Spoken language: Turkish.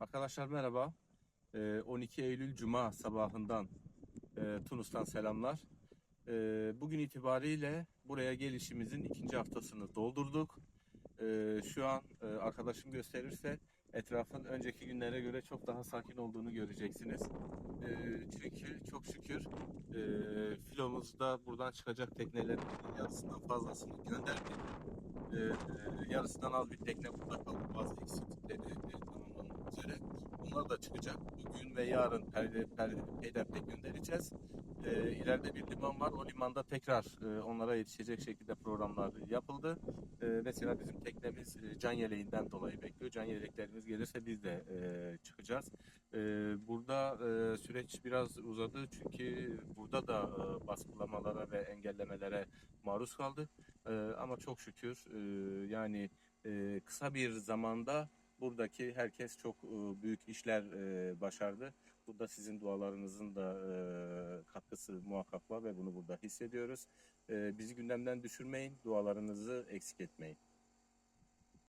Arkadaşlar merhaba. Ee, 12 Eylül Cuma sabahından e, Tunus'tan selamlar. Ee, Bugün itibariyle buraya gelişimizin ikinci haftasını doldurduk. Ee, Şu an e, arkadaşım gösterirse etrafın önceki günlere göre çok daha sakin olduğunu göreceksiniz. Ee, Çünkü çok şükür e, filomuzda buradan çıkacak teknelerin yarısından fazlasını gönderdik. Ee, yarısından az bir tekne burada kaldı. Bazı eksiklikleri. Da çıkacak. Bugün ve yarın peyderpey göndereceğiz. Ee, ileride bir liman var. O limanda tekrar e, onlara yetişecek şekilde programlar yapıldı. Ee, mesela bizim teknemiz e, can yeleğinden dolayı bekliyor. Can yeleklerimiz gelirse biz de e, çıkacağız. Ee, burada e, süreç biraz uzadı çünkü burada da e, baskılamalara ve engellemelere maruz kaldık. Ee, ama çok şükür e, yani e, kısa bir zamanda buradaki herkes çok e, büyük işler e, başardı. Burada sizin dualarınızın da e, katkısı muhakkak var ve bunu burada hissediyoruz. Bizi gündemden düşürmeyin, dualarınızı eksik etmeyin.